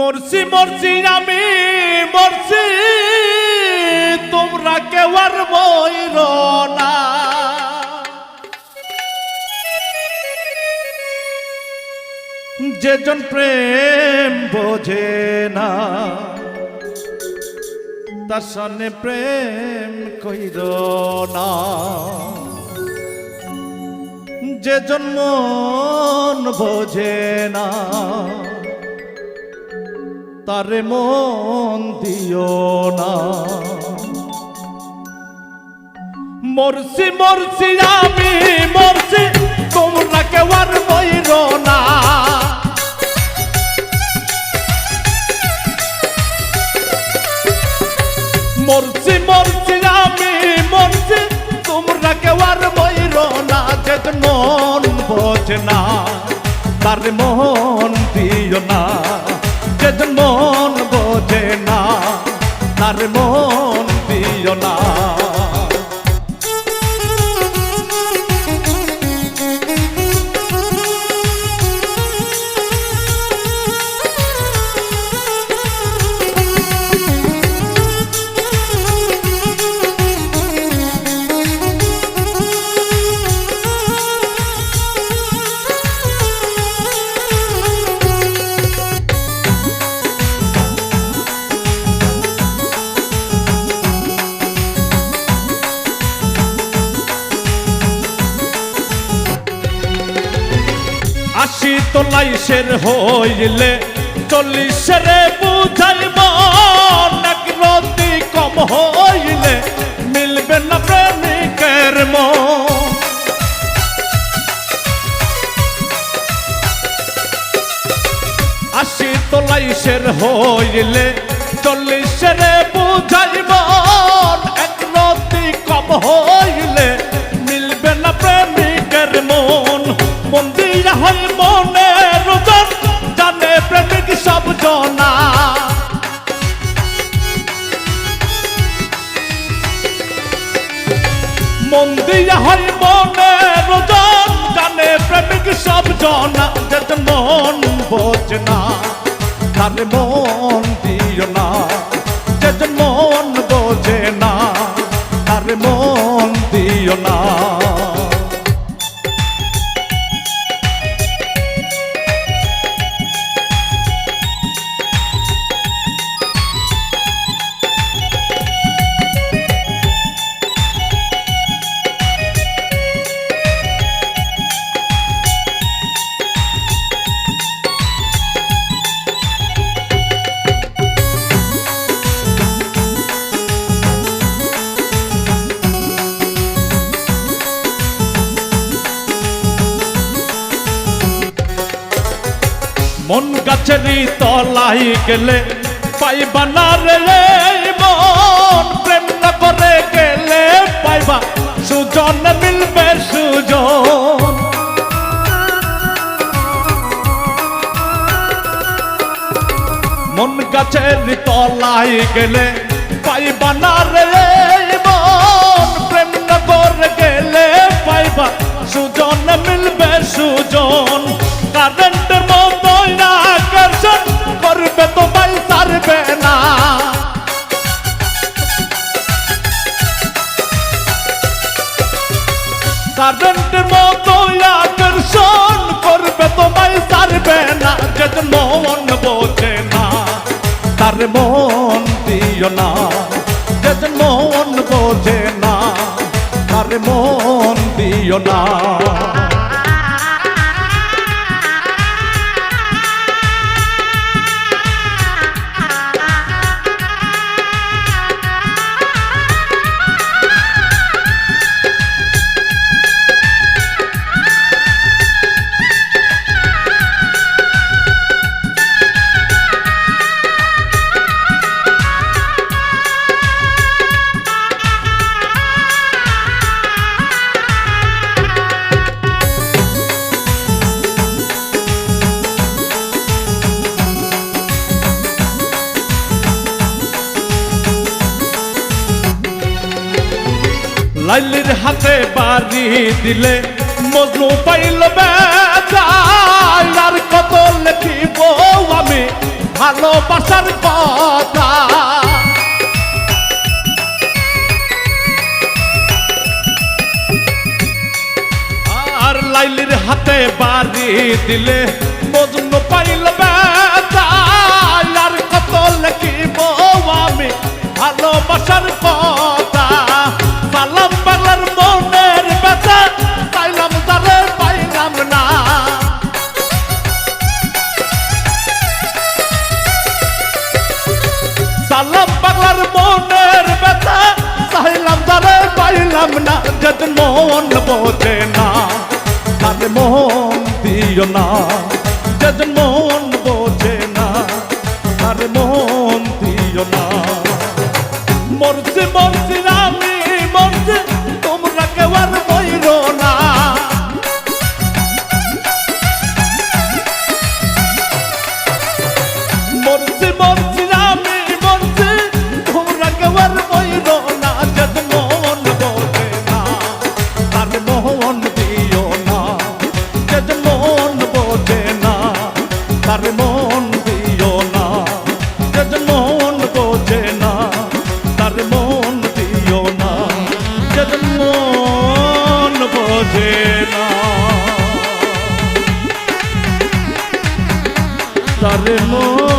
মরছি মরছি আমি, মরছি। তোমরা কেউ আর ময়ূর না। যেজন প্রেম বোঝে না, তার সামনে প্রেম কইর না। যে জন্ম বোঝে না তারে মন দিও না। মরছি মরছি আমি, মরছি, তোমরা কেউ আর মইর না। মরছি মরছি আমি, মরছি, তোমরা কেউ আর মইর না। যে মন বোঝে না, তার মন দিও না। বোঝে না তার মন দিও না। আশি তোলাইশের হইলে চল্লিশের বুঝাইব এক রতি কম হইলে মিলবে না প্রেমিকের মন? আশি তোলাইশের হইলে চল্লিশের বুঝাইব, এক রতি কম হইলে মিলবে না প্রেমিকের মন। মন্দির হয় প্রেমিক সব জনা যেত মন বোঝ না তার মন দিও না মন গাছেরই তলাই গেলে, পাইবা না রে মন প্রেম না করে গেলে, পাইবা সুজন মিলবে সুজন। মন গাছের তলাই গেলে, পাইবা না রে, মন প্রেম না করে গেলে, পাইবা সুজন মিলবে কারেন্টের মতো আকর্ষণ করবে তোমায়, সারবে না যেত মন বোঝে না। তার মন দিও না যেত মন বোঝে না। তার মন দিও না। লাইলির হাতে বাড়ি দিলে মজনু পাইল আর কত লেখিব আমি ভালোবাসার কথা। আর লাইলির হাতে বাড়ি দিলে মজনু পাইল আর কত লেখিব আমি ভালোবাসার কথা। মন বোঝে না তার মন দিও না। যত মন বোঝে না তার মন দিও না। মরছে, মরছি তার মন